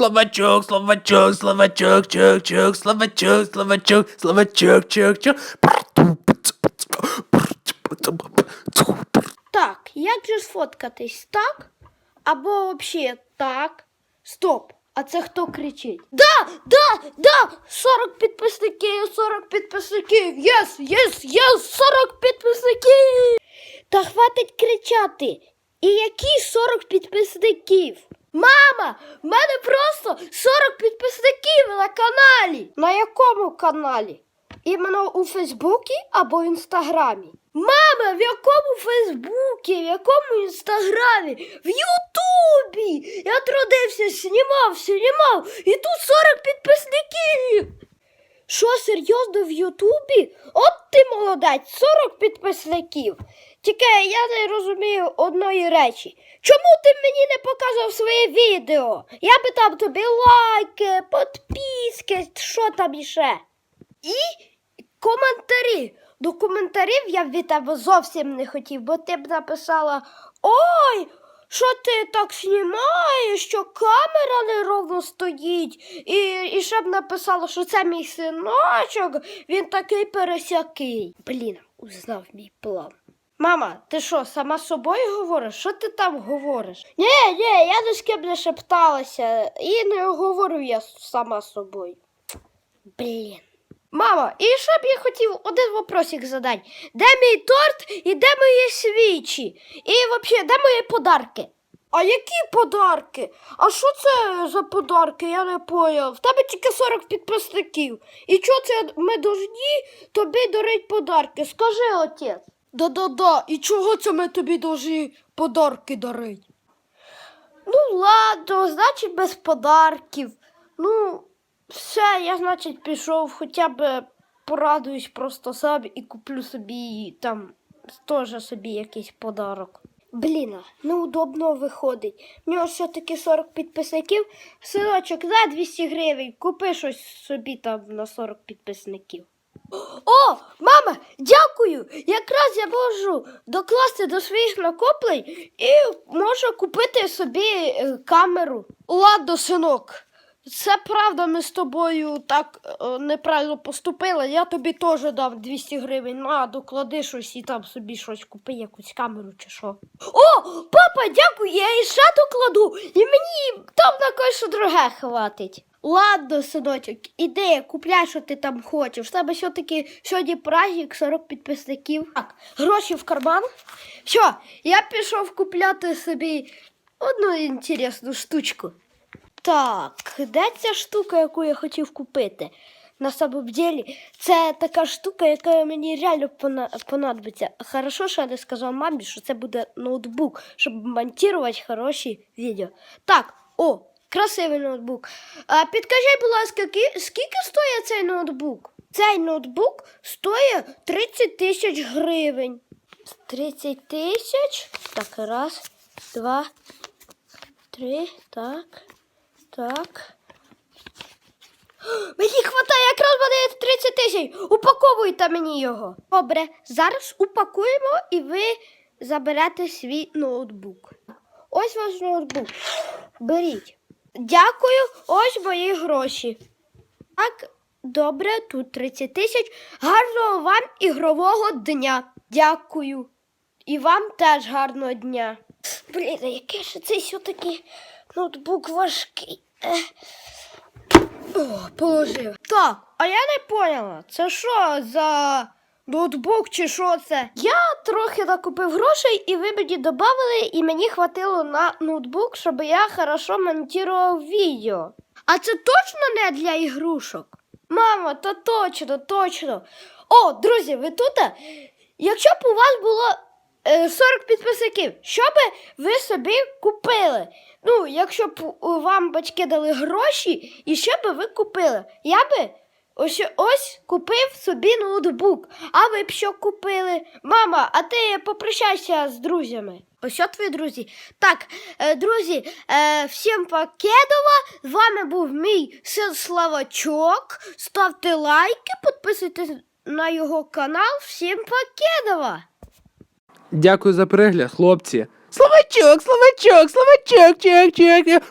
Словачок, словачок, словачок, чок, чок, словачок, словачок, словачок, чок, чок. Так, як же сфоткатись? Так? Або взагалі так? Стоп! А це хто кричить? Да, да, да! 40 підписників, 40 підписників! Єс, єс, єс, 40 підписників! Та хватить кричати! І які 40 підписників? Мама, в мене просто 40 підписників на каналі. На якому каналі? Іменно у Фейсбуці або в Інстаграмі? Мама, в якому Фейсбуці, в якому Інстаграмі? В Ютубі! Я трудився, знімав, знімав, і тут 40 підписників. Що, серйозно в Ютубі? От ти молодець, 40 підписників. Тільки я не розумію одної речі. Чому ти мені не показав своє відео? Я би там тобі лайки, підписки, що там іще. І коментарі. До коментарів я від тебе зовсім не хотів, бо ти б написала: Ой, що ти так знімаєш, що камера неровно стоїть. І, і ще б написала, що це мій синочок, він такий пересякий. Блін, узнав мій план. Мама, ти що, сама з собою говориш? Що ти там говориш? Ні, ні, я ні з ким не шепталася і не говорю я сама з собою. Блін. Мама, і ще б я хотів один вопросик задати. Де мій торт і де мої свічі? І взагалі, де мої подарки? А які подарки? А що це за подарки? Я не поняв. В тебе тільки 40 підписників. І чого це ми должні тобі дарить подарки? Скажи, отець. Да-да-да, і чого це ми тобі должні подарки дарить? Ну, ладно, значить, без подарків. Ну, все, я, значить, пішов, хоча б порадуюсь просто собі і куплю собі там теж собі якийсь подарок. Блін, неудобно виходить. В нього все-таки 40 підписників. Синочок, за 200 гривень, купи щось собі там на 40 підписників. О, мама, дякую! Якраз я можу докласти до своїх накоплень і можу купити собі е, камеру. Ладно, синок. Це правда, ми з тобою так е, неправильно поступили. Я тобі теж дав 200 гривень. На, доклади щось і там собі щось купи, якусь камеру чи що. О, папа, дякую, я і ще докладу, і мені там на кое друге хватить. Ладно, синочок, іди, купляй, що ти там хочеш. В тебе все-таки сьогодні праздник, 40 підписників. Так, гроші в карман. Все, я пішов купляти собі одну інтересну штучку. Так, де ця штука, яку я хотів купити? На самом деле, це така штука, яка мені реально понадобиться. Хорошо, що я не сказав мамі, що це буде ноутбук, щоб монтувати хороші відео. Так, о, красивий ноутбук. А, підкажіть, будь ласка, скільки стоїть цей ноутбук? Цей ноутбук стоїть 30 тисяч гривень. 30 тисяч. Так, раз, два, три, так. Так. Мені хватає, якраз мене 30 тисяч. Упаковуйте мені його. Добре, зараз упакуємо і ви заберете свій ноутбук. Ось ваш ноутбук. Беріть. Дякую, ось мої гроші. Так, добре, тут 30 тисяч. Гарного вам ігрового дня. Дякую. І вам теж гарного дня. Блін, який ж цей все-таки ноутбук важкий. О, положив. Так, а я не поняла, це що за ноутбук чи що це? Я трохи накупив грошей, і ви мені додали, і мені хватило на ноутбук, щоб я хорошо монтував відео. А це точно не для ігрушок? Мама, то точно, точно. О, друзі, ви тут? Якщо б у вас було 40 підписників, що би ви собі купили? Ну, якщо б вам батьки дали гроші, і що би ви купили? Я би ось, ось купив собі ноутбук. А ви б що купили? Мама, а ти попрощайся з друзями. Ось що твої друзі. Так, е, друзі, е, всім покедова. З вами був мій син Славачок. Ставте лайки, підписуйтесь на його канал. Всім покедова! Дякую за перегляд, хлопці. Словачок, словачок, словачок, чек, чок.